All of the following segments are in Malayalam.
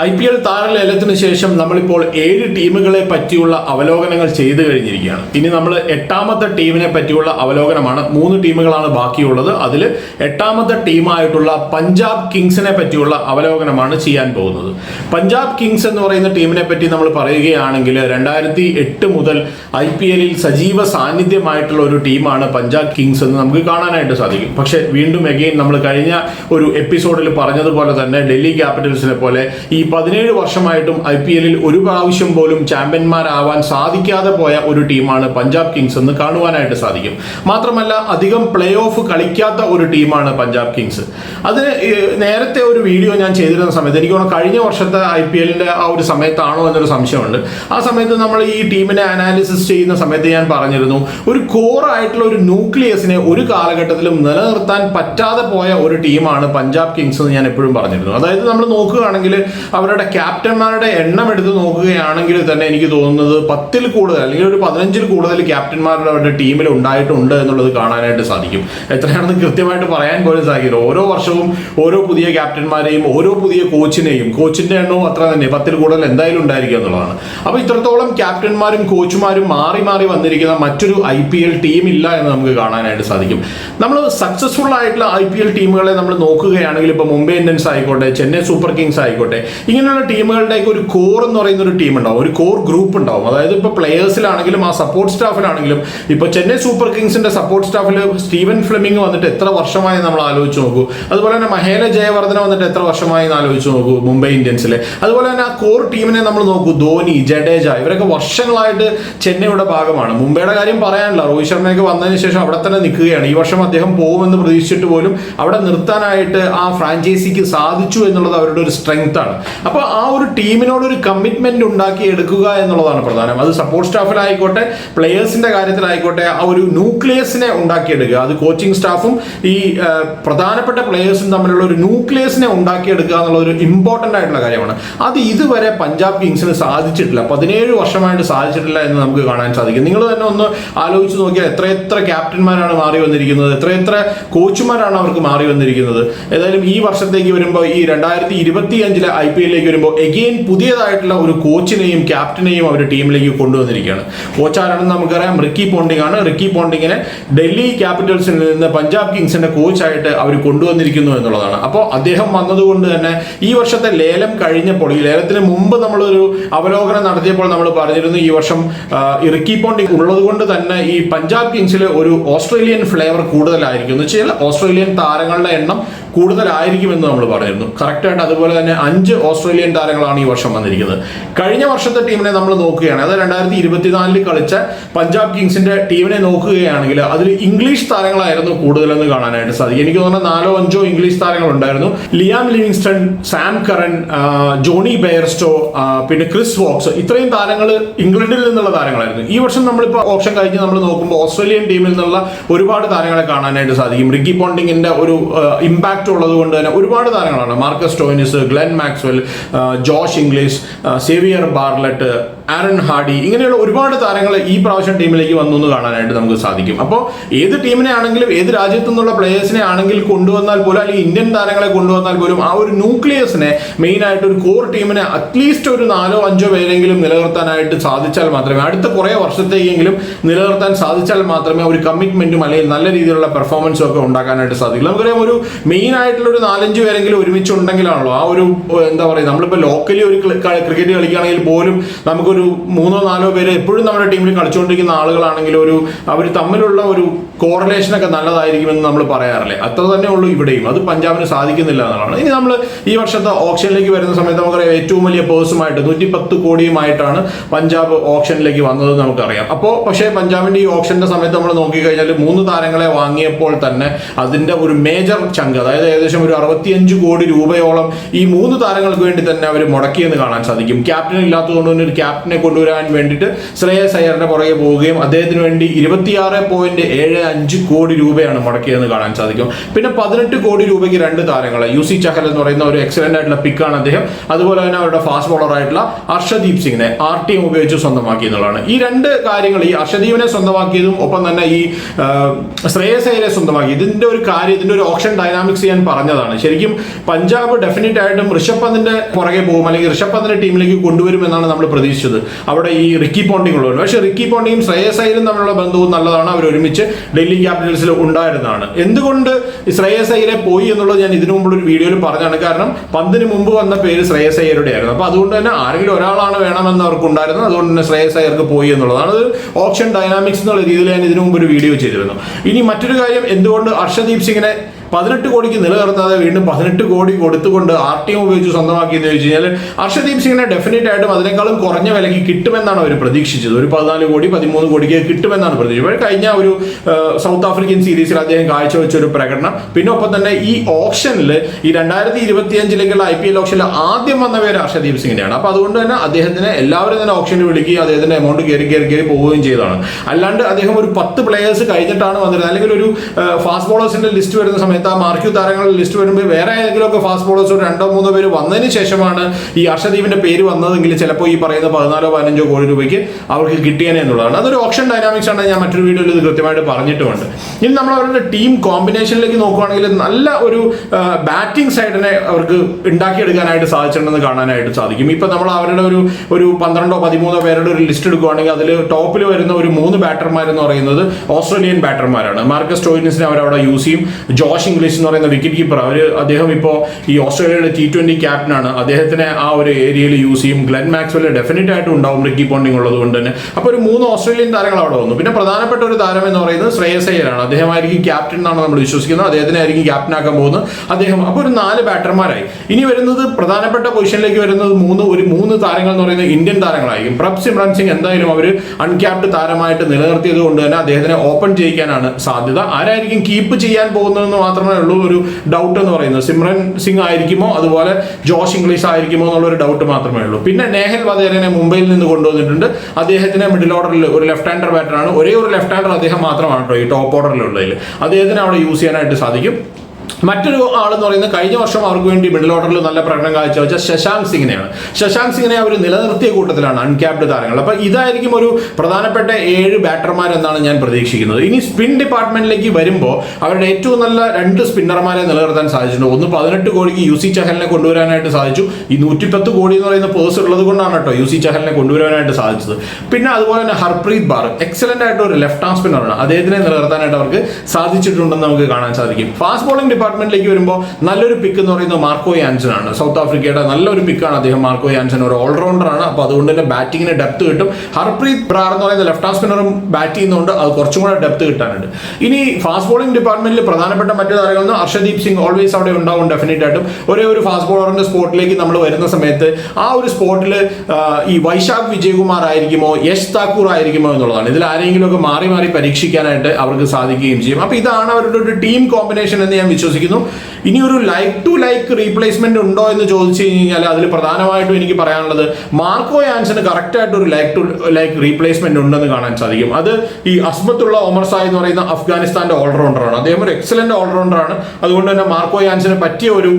I P L താരലേലത്തിന് ശേഷം നമ്മളിപ്പോൾ ഏഴ് ടീമുകളെ പറ്റിയുള്ള അവലോകനങ്ങൾ ചെയ്തു കഴിഞ്ഞിരിക്കുകയാണ്. ഇനി നമ്മൾ എട്ടാമത്തെ ടീമിനെ പറ്റിയുള്ള അവലോകനമാണ്. മൂന്ന് ടീമുകളാണ് ബാക്കിയുള്ളത്. അതിൽ എട്ടാമത്തെ ടീമായിട്ടുള്ള പഞ്ചാബ് കിങ്സിനെ പറ്റിയുള്ള അവലോകനമാണ് ചെയ്യാൻ പോകുന്നത്. പഞ്ചാബ് കിങ്സ് എന്ന് പറയുന്ന ടീമിനെ പറ്റി നമ്മൾ പറയുകയാണെങ്കിൽ രണ്ടായിരത്തി എട്ട് മുതൽ ഐ പി എല്ലിൽ സജീവ സാന്നിധ്യമായിട്ടുള്ള ഒരു ടീമാണ് പഞ്ചാബ് കിങ്സ് എന്ന് നമുക്ക് കാണാനായിട്ട് സാധിക്കും. പക്ഷേ വീണ്ടും എഗെയിൻ നമ്മൾ കഴിഞ്ഞ ഒരു എപ്പിസോഡിൽ പറഞ്ഞതുപോലെ തന്നെ ഡൽഹി ക്യാപിറ്റൽസിനെ പോലെ ഈ പതിനേഴ് വർഷമായിട്ടും ഐ പി എല്ലിൽ ഒരു പ്രാവശ്യം പോലും ചാമ്പ്യന്മാരാവാൻ സാധിക്കാതെ പോയ ഒരു ടീമാണ് പഞ്ചാബ് കിങ്സ് എന്ന് കാണുവാനായിട്ട് സാധിക്കും. മാത്രമല്ല അധികം പ്ലേ ഓഫ് കളിക്കാത്ത ഒരു ടീമാണ് പഞ്ചാബ് കിങ്സ്. അതിന് നേരത്തെ ഒരു വീഡിയോ ഞാൻ ചെയ്തിരുന്ന സമയത്ത് എനിക്ക് തോന്നുന്നു കഴിഞ്ഞ വർഷത്തെ ഐ പി എല്ലിന്റെ ആ ഒരു സമയത്താണോ എന്നൊരു സംശയമുണ്ട്. ആ സമയത്ത് നമ്മൾ ഈ ടീമിനെ അനാലിസിസ് ചെയ്യുന്ന സമയത്ത് ഞാൻ പറഞ്ഞിരുന്നു ഒരു കോർ ആയിട്ടുള്ള ഒരു ന്യൂക്ലിയസിനെ ഒരു കാലഘട്ടത്തിലും നിലനിർത്താൻ പറ്റാതെ പോയ ഒരു ടീമാണ് പഞ്ചാബ് കിങ്സ് എന്ന് ഞാൻ എപ്പോഴും പറഞ്ഞിരുന്നു. അതായത് നമ്മൾ നോക്കുകയാണെങ്കിൽ അവരുടെ ക്യാപ്റ്റന്മാരുടെ എണ്ണം എടുത്ത് നോക്കുകയാണെങ്കിൽ തന്നെ എനിക്ക് തോന്നുന്നത് പത്തിൽ കൂടുതൽ അല്ലെങ്കിൽ ഒരു പതിനഞ്ചിൽ കൂടുതൽ ക്യാപ്റ്റന്മാരുടെ അവരുടെ ടീമിൽ ഉണ്ടായിട്ടുണ്ട് എന്നുള്ളത് കാണാനായിട്ട് സാധിക്കും. എത്രയാണെന്ന് കൃത്യമായിട്ട് പറയാൻ പോലും സാധിക്കില്ല. ഓരോ വർഷവും ഓരോ പുതിയ ക്യാപ്റ്റന്മാരെയും ഓരോ പുതിയ കോച്ചിനെയും കോച്ചിന്റെ എണ്ണവും അത്ര തന്നെ പത്തിൽ കൂടുതൽ എന്തായാലും ഉണ്ടായിരിക്കും എന്നുള്ളതാണ്. അപ്പോൾ ഇത്രത്തോളം ക്യാപ്റ്റന്മാരും കോച്ചുമാരും മാറി മാറി വന്നിരിക്കുന്ന മറ്റൊരു ഐ പി എൽ ടീം ഇല്ല എന്ന് നമുക്ക് കാണാനായിട്ട് സാധിക്കും. നമ്മൾ സക്സസ്ഫുൾ ആയിട്ടുള്ള ഐ പി എൽ ടീമുകളെ നമ്മൾ നോക്കുകയാണെങ്കിൽ ഇപ്പോൾ മുംബൈ ഇന്ത്യൻസ് ആയിക്കോട്ടെ ചെന്നൈ സൂപ്പർ കിങ്സ് ആയിക്കോട്ടെ ഇങ്ങനെയുള്ള ടീമുകളുടെയൊക്കെ ഒരു കോർ എന്ന് പറയുന്ന ഒരു ടീം ഉണ്ടാവും. ഒരു കോർ ഗ്രൂപ്പ് ഉണ്ടാവും. അതായത് ഇപ്പോൾ പ്ലേയേഴ്സിലാണെങ്കിലും ആ സപ്പോർട്ട് സ്റ്റാഫിലാണെങ്കിലും ഇപ്പോൾ ചെന്നൈ സൂപ്പർ കിങ്സിന്റെ സപ്പോർട്ട് സ്റ്റാഫിൽ സ്റ്റീവൻ ഫ്ലെമിംഗ് വന്നിട്ട് എത്ര വർഷമായി നമ്മൾ ആലോചിച്ച് നോക്കൂ. അതുപോലെ തന്നെ മഹേല ജയവർദ്ധന വന്നിട്ട് എത്ര വർഷമായി എന്ന് ആലോചിച്ച് നോക്കൂ മുംബൈ ഇന്ത്യൻസിലെ. അതുപോലെ തന്നെ ആ കോർ ടീമിനെ നമ്മൾ നോക്കൂ. ധോനി ജഡേജ ഇവരൊക്കെ വർഷങ്ങളായിട്ട് ചെന്നൈയുടെ ഭാഗമാണ്. മുംബൈയുടെ കാര്യം പറയാനില്ല. രോഹിത് ശർമ്മയൊക്കെ വന്നതിന് ശേഷം അവിടെ തന്നെ നിൽക്കുകയാണ്. ഈ വർഷം അദ്ദേഹം പോകുമെന്ന് പ്രതീക്ഷിച്ചിട്ട് പോലും അവിടെ നിർത്താനായിട്ട് ആ ഫ്രാഞ്ചൈസിക്ക് സാധിച്ചു എന്നുള്ളത് അവരുടെ ഒരു സ്ട്രെങ്ത് ആണ്. അപ്പോൾ ആ ഒരു ടീമിനോട് ഒരു കമ്മിറ്റ്മെന്റ് ഉണ്ടാക്കി എടുക്കുക എന്നുള്ളതാണ് പ്രധാനം. അത് സപ്പോർട്ട് സ്റ്റാഫിലായിക്കോട്ടെ പ്ലെയേഴ്സിന്റെ കാര്യത്തിലായിക്കോട്ടെ ആ ഒരു ന്യൂക്ലിയസിനെ ഉണ്ടാക്കിയെടുക്കുക. അത് കോച്ചിങ് സ്റ്റാഫും ഈ പ്രധാനപ്പെട്ട പ്ലെയേഴ്സും തമ്മിലുള്ള ഒരു ന്യൂക്ലിയസിനെ ഉണ്ടാക്കിയെടുക്കുക എന്നുള്ള ഒരു ഇമ്പോർട്ടന്റ് ആയിട്ടുള്ള കാര്യമാണ്. അത് ഇതുവരെ പഞ്ചാബ് കിങ്സിന് സാധിച്ചിട്ടില്ല. പതിനേഴ് വർഷമായിട്ട് സാധിച്ചിട്ടില്ല എന്ന് നമുക്ക് കാണാൻ സാധിക്കും. നിങ്ങൾ തന്നെ ഒന്ന് ആലോചിച്ച് നോക്കിയാൽ എത്ര എത്ര ക്യാപ്റ്റന്മാരാണ് മാറി വന്നിരിക്കുന്നത് എത്ര എത്ര കോച്ചുമാരാണ് അവർക്ക് മാറി വന്നിരിക്കുന്നത്. ഏതായാലും ഈ വർഷത്തേക്ക് വരുമ്പോൾ ഈ രണ്ടായിരത്തി ഇരുപത്തി അഞ്ചിലെ ഐ പി എല്ലിലേക്ക് വരുമ്പോൾ എഗെയിൻ പുതിയതായിട്ടുള്ള ഒരു കോച്ചിനെയും ക്യാപ്റ്റനെയും അവർ ടീമിലേക്ക് കൊണ്ടുവന്നിരിക്കുകയാണ്. കോച്ച് ആരാണെന്ന് നമുക്കറിയാം. റിക്കി പോണ്ടിങ് ആണ്. റിക്കി പോണ്ടിങ്ങിനെ ഡൽഹി ക്യാപിറ്റൽസിൽ നിന്ന് പഞ്ചാബ് കിങ്സിന്റെ കോച്ചായിട്ട് അവർ കൊണ്ടുവന്നിരിക്കുന്നു എന്നുള്ളതാണ്. അപ്പോൾ അദ്ദേഹം വന്നതുകൊണ്ട് തന്നെ ഈ വർഷത്തെ ലേലം കഴിഞ്ഞപ്പോൾ ഈ ലേലത്തിന് മുമ്പ് നമ്മളൊരു അവലോകനം നടത്തിയപ്പോൾ നമ്മൾ പറഞ്ഞിരുന്നു ഈ വർഷം റിക്കി പോണ്ടിങ് ഉള്ളത് കൊണ്ട് തന്നെ ഈ പഞ്ചാബ് കിങ്സിൽ ഒരു ഓസ്ട്രേലിയൻ ഫ്ലേവർ കൂടുതലായിരിക്കും എന്ന് വെച്ചാൽ ഓസ്ട്രേലിയൻ താരങ്ങളുടെ എണ്ണം കൂടുതലായിരിക്കും എന്ന് നമ്മൾ പറഞ്ഞിരുന്നു. കറക്റ്റായിട്ട് അതുപോലെ തന്നെ അഞ്ച് ഓസ്ട്രേലിയൻ താരങ്ങളാണ് ഈ വർഷം വന്നിരിക്കുന്നത്. കഴിഞ്ഞ വർഷത്തെ ടീമിനെ നമ്മൾ നോക്കുകയാണ്. അത് രണ്ടായിരത്തി ഇരുപത്തിനാലിൽ കളിച്ച പഞ്ചാബ് കിങ്സിന്റെ ടീമിനെ നോക്കുകയാണെങ്കിൽ അതിൽ ഇംഗ്ലീഷ് താരങ്ങളായിരുന്നു കൂടുതലെന്ന് കാണാനായിട്ട് സാധിക്കും. എനിക്ക് തോന്നുന്നു നാലോ അഞ്ചോ ഇംഗ്ലീഷ് താരങ്ങൾ ഉണ്ടായിരുന്നു Liam Livingstone Sam Curran Jonny Bairstow പിന്നെ ക്രിസ് വോക്സ് ഇത്രയും താരങ്ങൾ ഇംഗ്ലണ്ടിൽ നിന്നുള്ള താരങ്ങളായിരുന്നു. ഈ വർഷം നമ്മളിപ്പോൾ ഓപ്ഷൻ കഴിഞ്ഞ് നമ്മൾ നോക്കുമ്പോൾ ഓസ്ട്രേലിയൻ ടീമിൽ നിന്നുള്ള ഒരുപാട് താരങ്ങളെ കാണാനായിട്ട് സാധിക്കും. റിക്കി പോണ്ടിങ്ങിന്റെ ഒരു ഇമ്പാക്റ്റ് ഉള്ളത് കൊണ്ട് തന്നെ ഒരുപാട് താരങ്ങളാണ്. Marcus Stoinis Glenn Maxwell Josh Inglis Xavier Bartlett Aaron Hardie ഇങ്ങനെയുള്ള ഒരുപാട് താരങ്ങൾ ഈ പ്രാവശ്യം ടീമിലേക്ക് വന്നു എന്ന് കാണാനായിട്ട് നമുക്ക് സാധിക്കും. അപ്പോൾ ഏത് ടീമിനെ ആണെങ്കിലും ഏത് രാജ്യത്തു നിന്നുള്ള പ്ലേയേഴ്സിനെ ആണെങ്കിൽ കൊണ്ടുവന്നാൽ പോലും അല്ലെങ്കിൽ ഇന്ത്യൻ താരങ്ങളെ കൊണ്ടുവന്നാൽ പോലും ആ ഒരു ന്യൂക്ലിയസിനെ മെയിൻ ആയിട്ട് ഒരു കോർ ടീമിനെ അറ്റ്ലീസ്റ്റ് ഒരു നാലോ അഞ്ചോ പേരെങ്കിലും നിലനിർത്താനായിട്ട് സാധിച്ചാൽ മാത്രമേ അടുത്ത കുറേ വർഷത്തേക്കെങ്കിലും നിലനിർത്താൻ സാധിച്ചാൽ മാത്രമേ ഒരു കമ്മിറ്റ്മെന്റും അല്ലെങ്കിൽ നല്ല രീതിയിലുള്ള പെർഫോമൻസും ഒക്കെ ഉണ്ടാക്കാനായിട്ട് സാധിക്കും. നമുക്കറിയാം ഒരു മെയിൻ ആയിട്ടുള്ള ഒരു നാലഞ്ച് പേരെങ്കിലും ഒരുമിച്ച് ഉണ്ടെങ്കിലാണല്ലോ ആ ഒരു എന്താ പറയുക നമ്മളിപ്പോൾ ലോക്കലി ഒരു ക്രിക്കറ്റ് കളിക്കുകയാണെങ്കിൽ പോലും നമുക്കൊരു മൂന്നോ നാലോ പേര് എപ്പോഴും നമ്മുടെ ടീമിൽ കളിച്ചുകൊണ്ടിരിക്കുന്ന ആളുകളാണെങ്കിൽ ഒരു അവർ തമ്മിലുള്ള ഒരു കോറിലേഷനൊക്കെ നല്ലതായിരിക്കുമെന്ന് നമ്മൾ പറയാറില്ലേ? അത്ര തന്നെ ഉള്ളൂ ഇവിടെയും. അത് പഞ്ചാബിന് സാധിക്കുന്നില്ല എന്നുള്ളതാണ്. ഇനി നമ്മൾ ഈ വർഷത്തെ ഓപ്ഷനിലേക്ക് വരുന്ന സമയത്ത് നമുക്കറിയാം ഏറ്റവും വലിയ പേഴ്സുമായിട്ട് നൂറ്റി പത്ത് കോടിയുമായിട്ടാണ് പഞ്ചാബ് ഓപ്ഷനിലേക്ക് വന്നത് നമുക്കറിയാം. അപ്പോൾ പക്ഷേ പഞ്ചാബിന്റെ ഈ ഓപ്ഷന്റെ സമയത്ത് നമ്മൾ നോക്കിക്കഴിഞ്ഞാൽ മൂന്ന് താരങ്ങളെ വാങ്ങിയപ്പോൾ തന്നെ അതിന്റെ ഒരു മേജർ ചങ്ക് അതായത് ഏകദേശം ഒരു അറുപത്തിയഞ്ച് കോടി രൂപയോളം ഈ മൂന്ന് താരങ്ങൾക്ക് വേണ്ടി തന്നെ അവർ മുടക്കിയെന്ന് കാണാൻ സാധിക്കും. ക്യാപ്റ്റൻ ഇല്ലാത്തതുകൊണ്ട് തന്നെ ഒരു ക്യാപ്റ്റൻ ക്യാപ്റ്റനെ കൊണ്ടുവരാൻ വേണ്ടിയിട്ട് ശ്രേയസ് അയ്യറിന്റെ പുറകെ പോവുകയും അദ്ദേഹത്തിന് വേണ്ടി ഇരുപത്തിയാറ് പോയിന്റ് ഏഴ് അഞ്ച് കോടി രൂപയാണ് മുടക്കിയതെന്ന് കാണാൻ സാധിക്കും. പിന്നെ പതിനെട്ട് കോടി രൂപയ്ക്ക് രണ്ട് താരങ്ങൾ യു സി ചഹൽ എന്ന് പറയുന്ന ഒരു എക്സലന്റ് ആയിട്ടുള്ള പിക്കാണ് അദ്ദേഹം. അതുപോലെ തന്നെ അവരുടെ ഫാസ്റ്റ് ബോളർ ആയിട്ടുള്ള അർഷദീപ് സിംഗിനെ ആർ ടി എം ഉപയോഗിച്ച് സ്വന്തമാക്കി എന്നുള്ളതാണ്. ഈ രണ്ട് കാര്യങ്ങൾ ഈ അർഷദീപിനെ സ്വന്തമാക്കിയതും ഒപ്പം തന്നെ ഈ ശ്രേയസ് അയ്യരെ സ്വന്തമാക്കി. ഇതിന്റെ ഒരു കാര്യം ഇതിന്റെ ഒരു ഓപ്ഷൻ ഡൈനാമിക്സ് ഞാൻ പറഞ്ഞതാണ്. ശരിക്കും പഞ്ചാബ് ഡെഫിനറ്റ് ആയിട്ടും ഋഷഭ് പന്തിന്റെ പുറകെ പോകും അല്ലെങ്കിൽ ഋഷഭ് പന്തിന്റെ ടീമിലേക്ക് കൊണ്ടുവരുമെന്നാണ് നമ്മൾ പ്രതീക്ഷിച്ചത്. അവിടെ ഈ റിക്കി പോണ്ടിങ് ഉള്ളവർ പക്ഷേ റിക്കി പോണ്ടിങ്ങും ശ്രേയസ് അയ്യരും തമ്മിലുള്ള ബന്ധവും നല്ലതാണ്. അവർ ഒരുമിച്ച് ഡൽഹി ക്യാപിറ്റൽസിൽ ഉണ്ടായിരുന്നതാണ്. എന്തുകൊണ്ട് ശ്രേയസ് അയ്യരെ പോയി എന്നുള്ളത് ഞാൻ ഇതിനു മുമ്പുള്ള ഒരു വീഡിയോയിൽ പറഞ്ഞാണ്. കാരണം പന്തിന് മുമ്പ് വന്ന പേര് ശ്രേയസ് അയ്യരുടെ ആയിരുന്നു. അപ്പോൾ അതുകൊണ്ട് തന്നെ ആരെങ്കിലും ഒരാളാണ് വേണമെന്ന് അവർക്ക് ഉണ്ടായിരുന്നത്. അതുകൊണ്ട് തന്നെ ശ്രേയസ് അയ്യർക്ക് പോയി എന്നുള്ളതാണ്. അത് ഓപ്ഷൻ ഡൈനാമിക്സ് എന്നുള്ള രീതിയിൽ ഞാൻ ഇതിനു മുമ്പ് ഒരു വീഡിയോ ചെയ്തിരുന്നു. ഇനി മറ്റൊരു കാര്യം എന്തുകൊണ്ട് അർഷദീപ് സിംഗിനെ പതിനെട്ട് കോടിക്ക് നിലനിർത്താതെ വീണ്ടും പതിനെട്ട് കോടി കൊടുത്തുകൊണ്ട് ആർ ടി എം ഉപയോഗിച്ച് സ്വന്തമാക്കിയെന്ന് ചോദിച്ചു കഴിഞ്ഞാൽ അർഷദീപ് സിംഗിനെ ഡെഫിനറ്റ് ആയിട്ടും അതിനേക്കാളും കുറഞ്ഞ വിലയ്ക്ക് കിട്ടുമെന്നാണ് അവർ പ്രതീക്ഷിച്ചത്. ഒരു പതിനാല് കോടി പതിമൂന്ന് കോടിക്ക് കിട്ടുമെന്നാണ് പ്രതീക്ഷിച്ചത്. കഴിഞ്ഞ ഒരു സൗത്ത് ആഫ്രിക്കൻ സീരീസിൽ അദ്ദേഹം കാഴ്ചവെച്ച ഒരു പ്രകടനം. പിന്നെ ഒപ്പം തന്നെ ഈ ഓപ്ഷനിൽ ഈ രണ്ടായിരത്തി ഇരുപത്തിയഞ്ചിലേക്കുള്ള ഐ പി എൽ ഓപ്ഷനിൽ ആദ്യം വന്ന പേര് അർഷദീപ് സിംഗിനെയാണ്. അപ്പൊ അതുകൊണ്ട് തന്നെ അദ്ദേഹത്തിന് എല്ലാവരും തന്നെ ഓപ്ഷനിൽ വിളിക്കുകയും അദ്ദേഹത്തിന്റെ എമൗണ്ട് കയറി കയറി കയറി പോവുകയും ചെയ്തതാണ്. അല്ലാണ്ട് അദ്ദേഹം ഒരു പത്ത് പ്ലേയേഴ്സ് കഴിഞ്ഞിട്ടാണ് വന്നിരുന്നത്. അല്ലെങ്കിൽ ഒരു ഫാസ്റ്റ് ബോളേഴ്സിന്റെ ലിസ്റ്റ് വരുന്ന സമയത്ത് ആ മാർക്യൂ താരങ്ങളുടെ ലിസ്റ്റ് വരുമ്പോൾ വേറെ ഏതെങ്കിലും ഒക്കെ ഫാസ്റ്റ് ബോളേഴ്സ് ഒരു രണ്ടോ മൂന്നോ പേര് വന്നതിന് ശേഷമാണ് ഈ അർഷദീപിന്റെ പേര് വന്നതെങ്കിൽ ചിലപ്പോൾ ഈ പറയുന്ന പതിനാലോ പതിനഞ്ചോ കോടി രൂപയ്ക്ക് അവർക്ക് കിട്ടിയേനെ എന്നുള്ളതാണ്. അതൊരു ഓപ്ഷൻ ഡൈനാമിക്സ് ആണ്. ഞാൻ മറ്റൊരു വീഡിയോയിൽ ഇത് കൃത്യമായിട്ട് പറഞ്ഞിട്ടുമുണ്ട്. ഇനി നമ്മൾ അവരുടെ ടീം കോമ്പിനേഷനിലേക്ക് നോക്കുകയാണെങ്കിൽ നല്ല ഒരു ബാറ്റിംഗ് സൈഡിനെ അവർക്ക് ഉണ്ടാക്കിയെടുക്കാനായിട്ട് സാധിച്ചിട്ടുണ്ടെന്ന് കാണാനായിട്ട് സാധിക്കും. ഇപ്പൊ നമ്മൾ അവരുടെ ഒരു ഒരു പന്ത്രണ്ടോ പതിമൂന്നോ പേരുടെ ഒരു ലിസ്റ്റ് എടുക്കുകയാണെങ്കിൽ അതിൽ ടോപ്പിൽ വരുന്ന ഒരു മൂന്ന് ബാറ്റർമാർ എന്ന് പറയുന്നത് ഓസ്ട്രേലിയൻ ബാറ്റർമാരാണ് മാർക്കസ് ടോയിനിസിനെ അവരവിടെ യൂസ് ചെയ്യും. ജോഷ് ഇംഗ്ലീഷ് എന്ന് പറയുന്ന വിക്കറ്റ് കീപ്പർ അവർ അദ്ദേഹം ഇപ്പോൾ ഈ ഓസ്ട്രേലിയയുടെ ടി ട്വന്റി ക്യാപ്റ്റനാണ് അദ്ദേഹത്തിനെ ആ ഒരു ഏരിയയിൽ യൂസ് ചെയ്യും. ഗ്ലെൻ മാക്സ്വെൽ ഡെഫിനറ്റ് ആയിട്ട് ഉണ്ടാവും റിക്കി പോണ്ടിങ് ഉള്ളത് കൊണ്ട് തന്നെ. അപ്പോൾ ഒരു മൂന്ന് ഓസ്ട്രേലിയൻ താരങ്ങൾ അവിടെ വന്നു. പിന്നെ പ്രധാനപ്പെട്ട ഒരു താരം എന്ന് പറയുന്നത് ശ്രേയസ് അയ്യരാണ്. അദ്ദേഹമായിരിക്കും ക്യാപ്റ്റൻ എന്നാണ് നമ്മൾ വിശ്വസിക്കുന്നത്. അദ്ദേഹത്തിനെ ആയിരിക്കും ക്യാപ്റ്റൻ ആക്കാൻ പോകുന്നത്. അദ്ദേഹം അപ്പോൾ ഒരു നാല് ബാറ്റർമാരായി ഇനി വരുന്നത് പ്രധാനപ്പെട്ട പൊസിഷനിലേക്ക് വരുന്നത് മൂന്ന് ഒരു മൂന്ന് താരങ്ങൾ എന്ന് പറയുന്നത് ഇന്ത്യൻ താരങ്ങളായിരിക്കും. പ്രബ് സിമ്രൻ സിംഗ് എന്തായാലും അവർ അൺക്യാപ്ഡ് താരമായിട്ട് നിലനിർത്തിയത് കൊണ്ട് തന്നെ അദ്ദേഹത്തിനെ ഓപ്പൺ ചെയ്യിക്കാനാണ് സാധ്യത. ആരായിരിക്കും കീപ്പ് ചെയ്യാൻ പോകുന്നതെന്ന് മാത്രമേ ഉള്ളൂ ഒരു ഡൗട്ട് എന്ന് പറയുന്നത്. സിമ്രൻ സിംഗ് ആയിരിക്കുമോ? അതുപോലെ ജോഷ് ഇംഗ്ലീഷ് ആയിരിക്കുമോ എന്നുള്ള ഒരു ഡൗട്ട് മാത്രമേ ഉള്ളൂ. പിന്നെ നേഹൽ വധേരനെ മുംബൈയിൽ നിന്ന് കൊണ്ടുവന്നിട്ടുണ്ട്. അദ്ദേഹത്തിന് മിഡിൽ ഓർഡറിൽ ഒരു ലെഫ്റ്റ് ഹാൻഡർ ബാറ്ററാണ് ഒരേ ഒരു ലെഫ്റ്റ് ഹാൻഡർ അദ്ദേഹം മാത്രമാണ് കേട്ടോ ഈ ടോപ്പ് ഓർഡറിലുള്ളതിൽ അദ്ദേഹത്തിന് അവിടെ യൂസ് ചെയ്യാനായിട്ട് സാധിക്കും. മറ്റൊരു ആളെന്ന് പറയുന്നത് കഴിഞ്ഞ വർഷം അവർക്ക് വേണ്ടി മിഡിൽ ഓർഡറിൽ നല്ല പ്രകടനം കാഴ്ചവെച്ച ശശാങ്ക് സിംഗിനെയാണ്. ശശാങ്ക് സിംഗിനെ അവർ നിലനിർത്തിയ കൂട്ടത്തിലാണ് അൺക്യാപ്ഡ് താരങ്ങൾ. അപ്പൊ ഇതായിരിക്കും ഒരു പ്രധാനപ്പെട്ട ഏഴ് ബാറ്റർമാർ എന്നാണ് ഞാൻ പ്രതീക്ഷിക്കുന്നത്. ഇനി സ്പിൻ ഡിപ്പാർട്ട്മെന്റിലേക്ക് വരുമ്പോൾ അവരുടെ ഏറ്റവും നല്ല രണ്ട് സ്പിന്നർമാരെ നിലനിർത്താൻ സാധിച്ചിട്ടുണ്ട്. ഒന്ന് പതിനെട്ട് കോടിക്ക് യു സി ചഹലിനെ കൊണ്ടുവരാനായിട്ട് സാധിച്ചു. ഈ നൂറ്റിപ്പത്ത് കോടി എന്ന് പറയുന്ന പേഴ്സ് ഉള്ളത് കൊണ്ടാണ് കേട്ടോ യു സി ചഹലിനെ കൊണ്ടുവരാനായിട്ട് സാധിച്ചത്. പിന്നെ അതുപോലെ തന്നെ ഹർപ്രീത് ബാർ എക്സലന്റ് ആയിട്ട് ഒരു ലെഫ്റ്റ് ആം സ്പിന്നറാണ് അദ്ദേഹത്തിനെ നിലനിർത്താനായിട്ട് അവർക്ക് സാധിച്ചിട്ടുണ്ടെന്ന് നമുക്ക് കാണാൻ സാധിക്കും. ഫാസ്റ്റ് ബോളിംഗ് ഡിപ്പാർട്ട്മെന്റിലേക്ക് വരുമ്പോൾ നല്ലൊരു പിക്ക് എന്ന് പറയുന്നത് മാർക്കോ യാൻസൺ ആണ്. സൗത്ത് ആഫ്രിക്കയുടെ നല്ലൊരു പിക്കാണ് അദ്ദേഹം. മാർക്കോ യാൻസൺ ഒരു ഓൾറൗണ്ടർ ആണ്. അപ്പോൾ അതുകൊണ്ട് തന്നെ ബാറ്റിങ്ങിന് ഡെപ്ത് കിട്ടും. ഹർപ്രീത് ബ്രാർ എന്ന് പറയുന്ന ലെഫ്റ്റ് ഹാൻഡ് സ്പിന്നറും ബാറ്റ് ചെയ്യുന്നതുകൊണ്ട് അത് കുറച്ചും കൂടെ ഡെപ്ത് കിട്ടാനുണ്ട്. ഇനി ഫാസ്റ്റ് ബോളിംഗ് ഡിപ്പാർട്ട്മെന്റിൽ പ്രധാനപ്പെട്ട മറ്റു താരങ്ങൾ അർഷദീപ് സിംഗ് ഓൾവേസ് അവിടെ ഉണ്ടാവും ഡെഫിനറ്റ് ആയിട്ടും. ഒരേ ഒരു ഫാസ്റ്റ് ബോളറിന്റെ സ്പോട്ടിലേക്ക് നമ്മൾ വരുന്ന സമയത്ത് ആ ഒരു സ്പോട്ടിൽ ഈ വൈശാഖ് വിജയകുമാർ ആയിരിക്കുമോ യശ് താക്കൂർ ആയിരിക്കുമോ എന്നുള്ളതാണ്. ഇതിൽ ആരെങ്കിലും ഒക്കെ മാറി മാറി പരീക്ഷിക്കാനായിട്ട് അവർക്ക് സാധിക്കുകയും ചെയ്യും. അപ്പൊ ഇതാണ് അവരുടെ ഒരു ടീം കോമ്പിനേഷൻ എന്ന് ഞാൻ ഇനി ഒരു ലൈക്ക് ടു ലൈക്ക് റീപ്ലേസ്മെന്റ് ഉണ്ടോ എന്ന് ചോദിച്ചു കഴിഞ്ഞാൽ അതിൽ പ്രധാനമായിട്ടും എനിക്ക് പറയാനുള്ളത് മാർക്കോ ആൻസന് കറക്റ്റ് ആയിട്ട് ഒരു ലൈക്ക് ടു ലൈക്ക് റീപ്ലേസ്മെന്റ് ഉണ്ടെന്ന് കാണാൻ സാധിക്കും. അത് ഈ അസ്മത്തുള്ള ഒമർ സായ് എന്ന് പറയുന്ന അഫ്ഗാനിസ്ഥാന്റെ ഓൾറൗണ്ടറാണ് അദ്ദേഹം ഒരു എക്സലന്റ് ഓൾറൗണ്ടറാണ് അതുകൊണ്ട് തന്നെ മാർക്കോ ആൻസന് പറ്റിയ ഒരു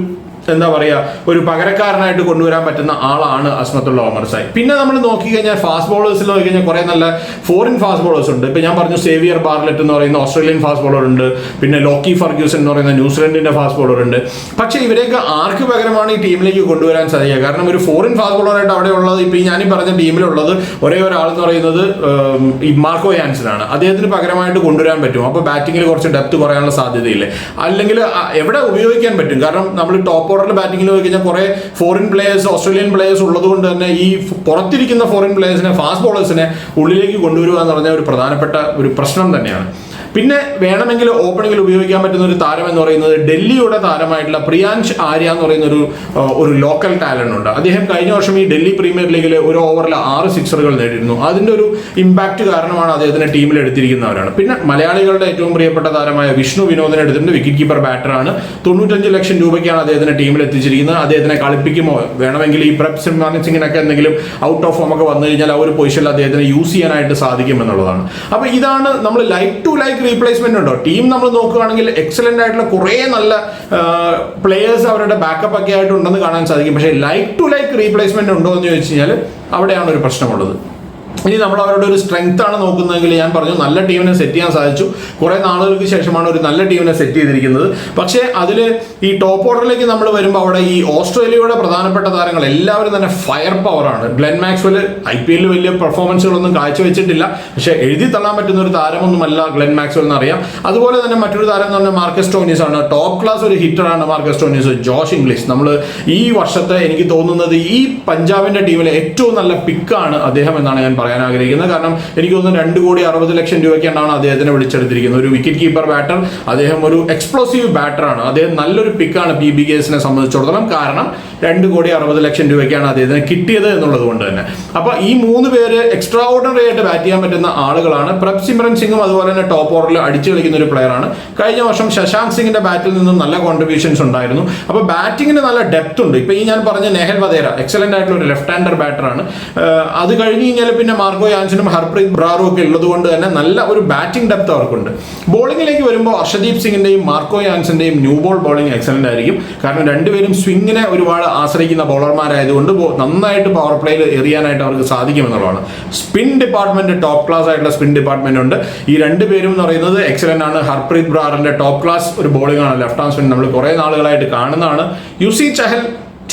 എന്താ പറയാ ഒരു പകരക്കാരനായിട്ട് കൊണ്ടുവരാൻ പറ്റുന്ന ആളാണ് അസ്മത്തുള്ള ഒമർ സായി. പിന്നെ നമ്മൾ നോക്കിക്കഴിഞ്ഞാൽ ഫാസ്റ്റ് ബോളേഴ്സിൽ നോക്കിക്കഴിഞ്ഞാൽ കുറെ നല്ല ഫോറിൻ ഫാസ്റ്റ് ബോളേഴ്സ് ഉണ്ട്. ഇപ്പൊ ഞാൻ പറഞ്ഞു സേവിയർ ബാർലെറ്റ് എന്ന് പറയുന്ന ഓസ്ട്രേലിയൻ ഫാസ്റ്റ് ബോളർ ഉണ്ട്. പിന്നെ ലോക്കി ഫർഗ്യൂസൺ എന്ന് പറയുന്ന ന്യൂസിലൻഡിന്റെ ഫാസ്റ്റ് ബോളർ ഉണ്ട്. പക്ഷേ ഇവരെയൊക്കെ ആർക്ക് പകരമാണ് ഈ ടീമിലേക്ക് കൊണ്ടുവരാൻ സാധിക്കുക? കാരണം ഒരു ഫോറിൻ ഫാസ്റ്റ് ബോളറായിട്ട് അവിടെ ഉള്ളത് ഇപ്പൊ ഞാനീ പറഞ്ഞ ടീമിലുള്ളത് ഒരേ ഒരാൾ എന്ന് പറയുന്നത് ഈ മാർക്കോ യാൻസനാണ്. അദ്ദേഹത്തിന് പകരമായിട്ട് കൊണ്ടുവരാൻ പറ്റും. അപ്പോൾ ബാറ്റിങ്ങിൽ കുറച്ച് ഡെപ്ത് കുറയാനുള്ള സാധ്യതയില്ലേ? അല്ലെങ്കിൽ എവിടെ ഉപയോഗിക്കാൻ പറ്റും? കാരണം നമ്മൾ ടോപ്പ് ഓർഡറിൽ ബാറ്റിങ്ങിൽ പോയി കഴിഞ്ഞാൽ കുറെ ഫോറിൻ പ്ലേയേഴ്സ് ഓസ്ട്രേലിയൻ പ്ലേയേഴ്സ് ഉള്ളത് കൊണ്ട് തന്നെ ഈ പുറത്തിരിക്കുന്ന ഫോറിൻ പ്ലേയേഴ്സിനെ ഫാസ്റ്റ് ബോളേഴ്സിനെ ഉള്ളിലേക്ക് കൊണ്ടുവരിക എന്ന് പറഞ്ഞാൽ ഒരു പ്രധാനപ്പെട്ട ഒരു പ്രശ്നം തന്നെയാണ്. പിന്നെ വേണമെങ്കിൽ ഓപ്പണിംഗിൽ ഉപയോഗിക്കാൻ പറ്റുന്ന ഒരു താരം എന്ന് പറയുന്നത് ഡൽഹിയുടെ താരമായിട്ടുള്ള പ്രിയാൻഷ് ആര്യ എന്ന് പറയുന്ന ഒരു ഒരു ലോക്കൽ ടാലന്റ് ഉണ്ട്. അദ്ദേഹം കഴിഞ്ഞ വർഷം ഈ ഡൽഹി പ്രീമിയർ ലീഗിൽ ഒരു ഓവറിൽ ആറ് സിക്സറുകൾ നേടിയിരുന്നു. അതിന്റെ ഒരു ഇമ്പാക്ട് കാരണമാണ് അദ്ദേഹത്തിന് ടീമിൽ എടുത്തിരിക്കുന്നവരാണ്. പിന്നെ മലയാളികളുടെ ഏറ്റവും പ്രിയപ്പെട്ട താരമായ വിഷ്ണു വിനോദിനെ എടുത്തിട്ടുണ്ട്. വിക്കറ്റ് കീപ്പർ ബാറ്ററാണ് തൊണ്ണൂറ്റഞ്ച് ലക്ഷം രൂപയ്ക്കാണ് അദ്ദേഹത്തിനെ ടീമിൽ എത്തിച്ചിരിക്കുന്നത്. അദ്ദേഹത്തിനെ കളിപ്പിക്കുമോ? വേണമെങ്കിൽ ഈ പ്രപ് സിംഹാൻ സിംഗിനൊക്കെ എന്തെങ്കിലും ഔട്ട് ഓഫ് ഫോം ഒക്കെ വന്നു കഴിഞ്ഞാൽ ആ ഒരു പൊസിഷനിൽ അദ്ദേഹത്തിന് യൂസ് ചെയ്യാനായിട്ട് സാധിക്കും എന്നുള്ളതാണ് അപ്പൊ ഇതാണ് നമ്മൾ ലൈക്ക് ടു ലൈക്ക് റീപ്ലേസ്മെന്റ് ഉണ്ടോ? ടീം നമ്മൾ നോക്കുകയാണെങ്കിൽ എക്സലന്റ് ആയിട്ടുള്ള കുറേ നല്ല പ്ലേയേഴ്സ് അവരുടെ ബാക്കപ്പ് ഒക്കെ ആയിട്ട് ഉണ്ടെന്ന് കാണാൻ സാധിക്കും. പക്ഷേ ലൈക്ക് ടു ലൈക്ക് റീപ്ലേസ്മെന്റ് ഉണ്ടോ എന്ന് ചോദിച്ചു കഴിഞ്ഞാൽ അവിടെയാണ് ഒരു പ്രശ്നമുള്ളത്. ഇനി നമ്മൾ അവരുടെ ഒരു സ്ട്രെങ്ത് ആണ് നോക്കുന്നതെങ്കിൽ ഞാൻ പറഞ്ഞു നല്ല ടീമിനെ സെറ്റ് ചെയ്യാൻ സാധിച്ചു. കുറെ നാളുകൾക്ക് ശേഷമാണ് ഒരു നല്ല ടീമിനെ സെറ്റ് ചെയ്തിരിക്കുന്നത്. പക്ഷേ അതിൽ ഈ ടോപ്പ് ഓർഡറിലേക്ക് നമ്മൾ വരുമ്പോൾ അവിടെ ഈ ഓസ്ട്രേലിയയുടെ പ്രധാനപ്പെട്ട താരങ്ങൾ എല്ലാവരും തന്നെ ഫയർ പവറാണ് ഗ്ലെൻ മാക്സ്വെൽ ഐ പി എല്ലിൽ വലിയ പെർഫോമൻസുകളൊന്നും കാഴ്ചവെച്ചിട്ടില്ല. പക്ഷേ എഴുതി തള്ളാൻ പറ്റുന്ന ഒരു താരമൊന്നുമല്ല ഗ്ലെൻ മാക്സ്വെൽ എന്നറിയാം. അതുപോലെ തന്നെ മറ്റൊരു താരം എന്ന് പറഞ്ഞാൽ മാർക്കസ് ടോണീസ് ആണ്. ടോപ്പ് ക്ലാസ് ഒരു ഹിറ്ററാണ് മാർക്കസ് ടോണീസ് ജോഷ് ഇംഗ്ലീഷ് നമ്മൾ ഈ വർഷത്തെ എനിക്ക് തോന്നുന്നത് ഈ പഞ്ചാബിന്റെ ടീമിലെ ഏറ്റവും നല്ല പിക്കാണ് അദ്ദേഹം എന്നാണ് ഞാൻ പറയാൻ ആഗ്രഹിക്കുന്നത്. കാരണം എനിക്ക് തോന്നുന്നു രണ്ട് കോടി അറുപത് ലക്ഷം രൂപയ്ക്കാണ് അദ്ദേഹത്തിനെ വിളിച്ചെടുത്തിരിക്കുന്നത്. ഒരു വിക്കറ്റ് കീപ്പർ ബാറ്റർ അദ്ദേഹം ഒരു എക്സ്പ്ലോസീവ് ബാറ്ററാണ് അദ്ദേഹം നല്ലൊരു പിക്കാണ് പി ബി കേസിനെ സംബന്ധിച്ചിടത്തോളം. കാരണം രണ്ട് കോടി അറുപത് ലക്ഷം രൂപയ്ക്കാണ് അദ്ദേഹത്തിന് കിട്ടിയത് എന്നുള്ളത് കൊണ്ട് തന്നെ. അപ്പൊ ഈ മൂന്ന് പേര് എക്സ്ട്രാ ഓർഡിനറി ആയിട്ട് ബാറ്റ് ചെയ്യാൻ പറ്റുന്ന ആളുകളാണ്. പ്രഭ് സിമ്രൻ സിംഗും അതുപോലെ തന്നെ ടോപ്പ് ഓർഡറിൽ അടിച്ചു കളിക്കുന്ന ഒരു പ്ലെയറാണ് കഴിഞ്ഞ വർഷം ശശാങ്ക് സിംഗിന്റെ ബാറ്റിൽ നിന്നും നല്ല കോൺട്രിബ്യൂഷൻസ് ഉണ്ടായിരുന്നു. അപ്പൊ ബാറ്റിംഗിന് നല്ല ഡെപ്ത് ഉണ്ട്. ഇപ്പൊ ഈ ഞാൻ പറഞ്ഞ നെഹൽ വധേര എക്സലന്റ് ആയിട്ടുള്ള ഒരു ലെഫ്റ്റ് ഹാൻഡർ ബാറ്ററാണ് അത് കഴിഞ്ഞ് കഴിഞ്ഞാൽ പിന്നെ മാർഗോ യാൻസനും ഹർപ്രീത് ബ്രാറും ഒക്കെ ഉള്ളത് കൊണ്ട് തന്നെ നല്ല ഒരു ബാറ്റിംഗ് ഡെപ്ത് അവർക്കുണ്ട്. ബോളിംഗിലേക്ക് വരുമ്പോൾ അർഷദീപ് സിംഗിന്റെയും മാർക്കോ യാൻസിന്റെയും ന്യൂ ബോൾ ബോളിംഗ് എക്സലന്റ് ആയിരിക്കും. കാരണം രണ്ടുപേരും സ്വിങ്ങിനെ ഒരുപാട് ആശ്രയിക്കുന്ന ബോളർമാരായതുകൊണ്ട് നന്നായിട്ട് പവർ പ്ലേയിൽ എറിയാനായിട്ട് അവർക്ക് സാധിക്കുമെന്നുള്ളതാണ്. സ്പിൻ ഡിപ്പാർട്ട്മെന്റ് ടോപ്പ് ക്ലാസ് ആയിട്ടുള്ള സ്പിൻ ഡിപ്പാർട്ട്മെന്റ് ഉണ്ട്. ഈ രണ്ടുപേരും എന്ന് പറയുന്നത് എക്സലന്റ് ആണ്. ഹർപ്രീത് ബ്രാറിന്റെ ടോപ്പ് ക്ലാസ് ഒരു ബോളിംഗ് ആണ്. ലെഫ്റ്റ് ഹാൻഡ് സ്പിൻ നമ്മൾ കുറെ നാളുകളായിട്ട് കാണുന്നതാണ്. യുസി ചഹൽ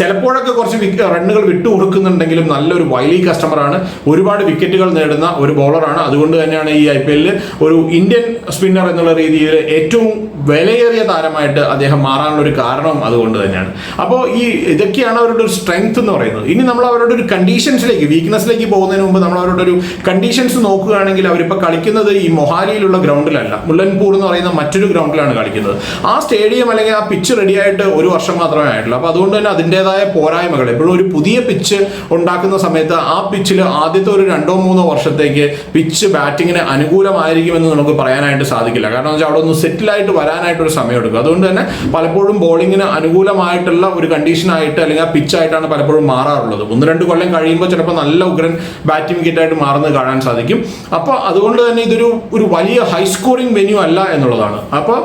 ചിലപ്പോഴൊക്കെ കുറച്ച് റണ്ണുകൾ വിട്ടു കൊടുക്കുന്നുണ്ടെങ്കിലും നല്ലൊരു വൈലി കസ്റ്റമറാണ് ഒരുപാട് വിക്കറ്റുകൾ നേടുന്ന ഒരു ബോളറാണ് അതുകൊണ്ട് തന്നെയാണ് ഈ ഐ പി എല്ലിൽ ഒരു ഇന്ത്യൻ സ്പിന്നർ എന്നുള്ള രീതിയിൽ ഏറ്റവും വിലയേറിയ താരമായിട്ട് അദ്ദേഹം മാറാനുള്ള ഒരു കാരണവും അതുകൊണ്ട് തന്നെയാണ്. അപ്പോൾ ഈ ഇതൊക്കെയാണ് അവരുടെ ഒരു സ്ട്രെങ്ത് എന്ന് പറയുന്നത്. ഇനി നമ്മൾ അവരുടെ ഒരു കണ്ടീഷൻസിലേക്ക് വീക്ക്നെസ്സിലേക്ക് പോകുന്നതിന് മുമ്പ് നമ്മൾ അവരുടെ ഒരു കണ്ടീഷൻസ് നോക്കുകയാണെങ്കിൽ അവരിപ്പോൾ കളിക്കുന്നത് ഈ മൊഹാലിയിലുള്ള ഗ്രൗണ്ടിലല്ല. മുല്ലൻപൂർ എന്ന് പറയുന്ന മറ്റൊരു ഗ്രൗണ്ടിലാണ് കളിക്കുന്നത്. ആ സ്റ്റേഡിയം അല്ലെങ്കിൽ ആ പിച്ച് റെഡിയായിട്ട് ഒരു വർഷം മാത്രമേ ആയിട്ടുള്ളൂ. അപ്പോൾ അതുകൊണ്ട് തന്നെ അതിന്റെതായ പോരായ്മകൾ. എപ്പോഴും ഒരു പുതിയ പിച്ച് ഉണ്ടാക്കുന്ന സമയത്ത് ആ പിച്ചിൽ ആദ്യത്തെ ഒരു രണ്ടോ മൂന്നോ വർഷത്തേക്ക് പിച്ച് ബാറ്റിങ്ങിന് അനുകൂലമായിരിക്കുമെന്ന് നമുക്ക് പറയാനായിട്ട് സാധിക്കില്ല. കാരണം വെച്ചാൽ അവിടെ ഒന്ന് സെറ്റിലായിട്ട് വരാനായിട്ട് ഒരു സമയം എടുക്കും അതുകൊണ്ട് തന്നെ പലപ്പോഴും ബോളിങ്ങിന് അനുകൂലമായിട്ടുള്ള ഒരു കണ്ടീഷനായിട്ട് അല്ലെങ്കിൽ ആ പിച്ചായിട്ടാണ് പലപ്പോഴും മാറാറുള്ളത്. ഒന്ന് രണ്ട് കൊല്ലം കഴിയുമ്പോൾ ചിലപ്പോൾ നല്ല ഉഗ്രൻ ബാറ്റിംഗ് കിറ്റായിട്ട് മാറുന്നത് കാണാൻ സാധിക്കും. അപ്പോൾ അതുകൊണ്ട് തന്നെ ഇതൊരു ഒരു വലിയ ഹൈ സ്കോറിംഗ് വെന്യൂ അല്ല എന്നുള്ളതാണ്. അപ്പോൾ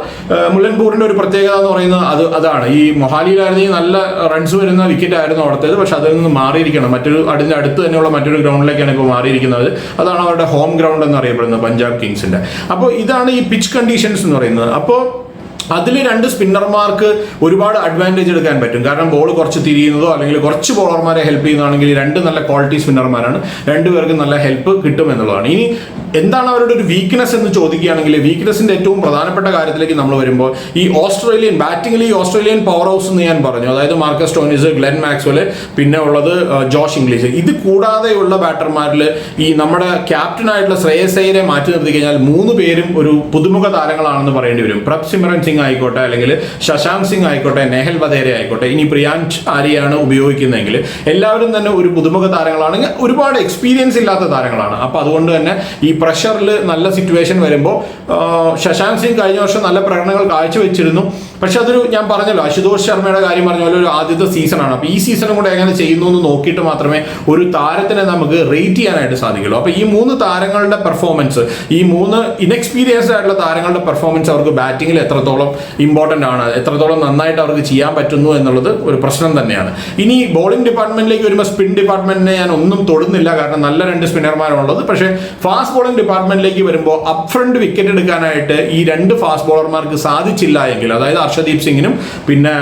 മുല്ലൻപൂരിന്റെ ഒരു പ്രത്യേകത എന്ന് പറയുന്നത് അത് അതാണ്. ഈ മൊഹാലിയിലായിരുന്നെങ്കിൽ നല്ല റൺസ് വരുന്ന വിക്കറ്റ് ആയിരുന്നു അവിടുത്തേത്. പക്ഷെ അതിൽ നിന്ന് മാറിയിരിക്കണം. മറ്റൊരു അതിന്റെ അടുത്ത് തന്നെയുള്ള മറ്റൊരു ഗ്രൗണ്ടിലേക്കാണ് ഇപ്പോൾ മാറിയിരിക്കുന്നത്. അതാണ് അവരുടെ ഹോം ഗ്രൗണ്ട് എന്ന് എന്നറിയപ്പെടുന്നത് പഞ്ചാബ് കിങ്സിന്റെ അപ്പോൾ ഇതാണ് ഈ പിച്ച് കണ്ടീഷൻസ് എന്ന് പറയുന്നത്. അപ്പോൾ അതിൽ രണ്ട് സ്പിന്നർമാർക്ക് ഒരുപാട് അഡ്വാന്റേജ് എടുക്കാൻ പറ്റും. കാരണം ബോൾ കുറച്ച് തിരിയുന്നതോ അല്ലെങ്കിൽ കുറച്ച് ബോളർമാരെ ഹെൽപ്പ് ചെയ്യുന്നതാണെങ്കിൽ രണ്ട് നല്ല ക്വാളിറ്റി സ്പിന്നർമാരാണ് രണ്ടുപേർക്കും നല്ല ഹെൽപ്പ് കിട്ടും എന്നുള്ളതാണ് ഇനി എന്താണ് അവരുടെ ഒരു വീക്ക്നെസ് എന്ന് ചോദിക്കുകയാണെങ്കിൽ വീക്ക്നെസിന്റെ ഏറ്റവും പ്രധാനപ്പെട്ട കാര്യത്തിലേക്ക് നമ്മൾ വരുമ്പോൾ ഈ ഓസ്ട്രേലിയൻ ബാറ്റിംഗിൽ ഈ ഓസ്ട്രേലിയൻ പവർ ഹൗസ് എന്ന് ഞാൻ പറഞ്ഞു. അതായത് മാർക്കസ് ടോണിസ് ഗ്ലെൻ മാക്സ്വൽ പിന്നെ ഉള്ളത് ജോഷ് ഇംഗ്ലീഷ് ഇത് കൂടാതെയുള്ള ബാറ്റർമാരിൽ ഈ നമ്മുടെ ക്യാപ്റ്റനായിട്ടുള്ള ശ്രേയസ് അയ്യരെ മാറ്റി നിർത്തി കഴിഞ്ഞാൽ മൂന്ന് പേരും ഒരു പുതുമുഖ താരങ്ങളാണെന്ന് പറയേണ്ടി വരും. പ്രഭ് സിമരൻ സിംഗ് ആയിക്കോട്ടെ അല്ലെങ്കിൽ ശശാങ്ക് സിംഗ് ആയിക്കോട്ടെ നെഹൽ വധേര ആയിക്കോട്ടെ ഇനി പ്രിയാൻഷ് ആര്യയാണ് ഉപയോഗിക്കുന്നതെങ്കിൽ എല്ലാവരും തന്നെ ഒരു പുതുമുഖ താരങ്ങളാണെങ്കിൽ ഒരുപാട് എക്സ്പീരിയൻസ് ഇല്ലാത്ത താരങ്ങളാണ്. അപ്പൊ അതുകൊണ്ട് തന്നെ ഈ പ്രഷറിൽ നല്ല സിറ്റുവേഷൻ വരുമ്പോൾ ശശാന്ത് സിംഗ് കഴിഞ്ഞ വർഷം നല്ല പ്രകടനങ്ങൾ കാഴ്ചവെച്ചിരുന്നു. പക്ഷെ അതൊരു ഞാൻ പറഞ്ഞല്ലോ അശുതോഷ് ശർമ്മയുടെ കാര്യം പറഞ്ഞ പോലെ ഒരു ആദ്യത്തെ സീസണാണ്. അപ്പൊ ഈ സീസണും കൂടെ എങ്ങനെ ചെയ്യുന്നു എന്ന് നോക്കിയിട്ട് മാത്രമേ ഒരു താരത്തിനെ നമുക്ക് റേറ്റ് ചെയ്യാനായിട്ട് സാധിക്കുള്ളൂ. അപ്പൊ ഈ മൂന്ന് താരങ്ങളുടെ പെർഫോമൻസ് ഈ മൂന്ന് ഇൻഎക്സ്പീരിയൻസ്ഡ് ആയിട്ടുള്ള താരങ്ങളുടെ പെർഫോമൻസ് അവർക്ക് ബാറ്റിംഗിൽ എത്രത്തോളം ഇമ്പോർട്ടന്റ് ആണ് എത്രത്തോളം നന്നായിട്ട് അവർക്ക് ചെയ്യാൻ പറ്റുന്നു എന്നുള്ളത് ഒരു പ്രശ്നം തന്നെയാണ്. ഇനി ബോളിംഗ് ഡിപ്പാർട്ട്മെന്റിലേക്ക് വരുമ്പോൾ സ്പിൻ ഡിപ്പാർട്ട്മെന്റിനെ ഞാൻ ഒന്നും തൊടുന്നില്ല കാരണം നല്ല രണ്ട് സ്പിന്നർമാരുള്ളത് പക്ഷേ ഫാസ്റ്റ് ബോളിംഗ് ഡിപ്പാർട്ട്മെന്റിലേക്ക് വരുമ്പോൾ അപ് ഫ്രണ്ട് വിക്കറ്റ് എടുക്കാനായിട്ട് ഈ രണ്ട് ഫാസ്റ്റ് ബോളർമാർക്ക് സാധിച്ചില്ല എങ്കിൽ അതായത് ഹർഷദീപ് സിംഗിനും പിന്നെ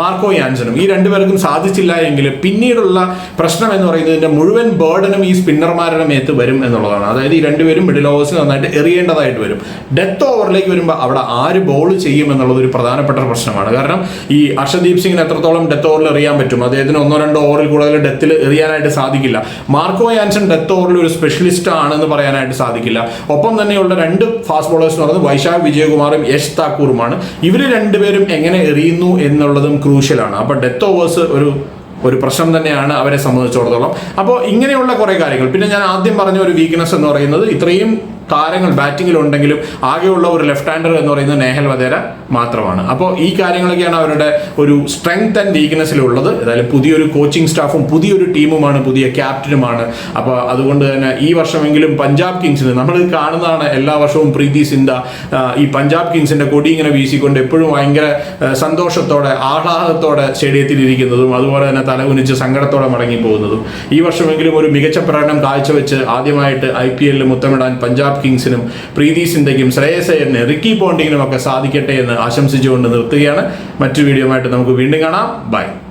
മാർക്കോ യാൻസനും ഈ രണ്ടുപേർക്കും സാധിച്ചില്ല എങ്കിൽ പിന്നീടുള്ള പ്രശ്നം എന്ന് പറയുന്നത് ഇതിന്റെ മുഴുവൻ ബേർഡനും ഈ സ്പിന്നർമാരുടെ മേത്ത് വരും എന്നുള്ളതാണ്. അതായത് ഈ രണ്ടുപേരും മിഡിൽ ഓവേഴ്സിൽ നന്നായിട്ട് എറിയേണ്ടതായിട്ട് വരും. ഡെത്ത് ഓവറിലേക്ക് വരുമ്പോൾ അവിടെ ആര് ബോൾ ചെയ്യും എന്നുള്ളത് ഒരു പ്രധാനപ്പെട്ട പ്രശ്നമാണ്. കാരണം ഈ ഹർഷദീപ് സിംഗിന് എത്രത്തോളം ഡെത്ത് ഓവറിൽ എറിയാൻ പറ്റും? അദ്ദേഹത്തിന് ഒന്നോ രണ്ടോ ഓവറിൽ കൂടുതൽ ഡെത്തിൽ എറിയാനായിട്ട് സാധിക്കില്ല. മാർക്കോ യാൻസൺ ഡെത്ത് ഓവറിൽ ഒരു സ്പെഷ്യലിസ്റ്റ് ആണെന്ന് പറയാനായിട്ട് സാധിക്കില്ല. ഒപ്പം തന്നെയുള്ള രണ്ട് ഫാസ്റ്റ് ബോളേഴ്സ് എന്ന് പറയുന്നത് വൈശാഖ് വിജയകുമാറും യശ് താക്കൂറുമാണ്. ഇവർ രണ്ടുപേരും എങ്ങനെ എറിയുന്നു എന്നുള്ളതും ക്രൂഷ്യലാണ്. അപ്പോൾ ഡെത്ത് ഓവേഴ്സ് ഒരു ഒരു പ്രശ്നം തന്നെയാണ് അവരെ സംബന്ധിച്ചിടത്തോളം. അപ്പോൾ ഇങ്ങനെയുള്ള കുറേ കാര്യങ്ങൾ. പിന്നെ ഞാൻ ആദ്യം പറഞ്ഞ ഒരു വീക്ക്നെസ് എന്ന് പറയുന്നത് ഇത്രയും താരങ്ങൾ ബാറ്റിങ്ങിൽ ഉണ്ടെങ്കിലും ആകെയുള്ള ഒരു ലെഫ്റ്റ് ഹാൻഡർ എന്ന് പറയുന്നത് നേഹൽ വധേര മാത്രമാണ്. അപ്പോൾ ഈ കാര്യങ്ങളൊക്കെയാണ് അവരുടെ ഒരു സ്ട്രെങ്ത് ആൻഡ് വീക്ക്നെസ്സിലുള്ളത് ഏതായാലും പുതിയൊരു കോച്ചിങ് സ്റ്റാഫും പുതിയൊരു ടീമുമാണ് പുതിയ ക്യാപ്റ്റനുമാണ് അപ്പോൾ അതുകൊണ്ട് തന്നെ ഈ വർഷമെങ്കിലും പഞ്ചാബ് കിങ്സിന് നമ്മൾ കാണുന്നതാണ് എല്ലാ വർഷവും പ്രീതി സിന്ധ ഈ പഞ്ചാബ് കിങ്സിന്റെ കൊടി ഇങ്ങനെ വീശിക്കൊണ്ട് എപ്പോഴും ഭയങ്കര സന്തോഷത്തോടെ ആഹ്ലാദത്തോടെ സ്റ്റേഡിയത്തിൽ ഇരിക്കുന്നതും അതുപോലെ തന്നെ തലകുനിച്ച് സങ്കടത്തോടെ മടങ്ങി പോകുന്നതും ഈ വർഷമെങ്കിലും ഒരു മികച്ച പ്രകടനം കാഴ്ചവെച്ച് ആദ്യമായിട്ട് ഐ പി എല്ലിൽ മുത്തമിടാൻ പഞ്ചാബ് കിങ്സിനും പ്രീതി സിന്ധയ്ക്കും ശ്രേയസ് അയ്യറിനും റിക്കി പോണ്ടിങ്ങിനും ഒക്കെ സാധിക്കട്ടെ എന്ന് ആശംസിച്ചുകൊണ്ട് നിർത്തുകയാണ്. മറ്റു വീഡിയോ നമുക്ക് വീണ്ടും കാണാം. ബൈ.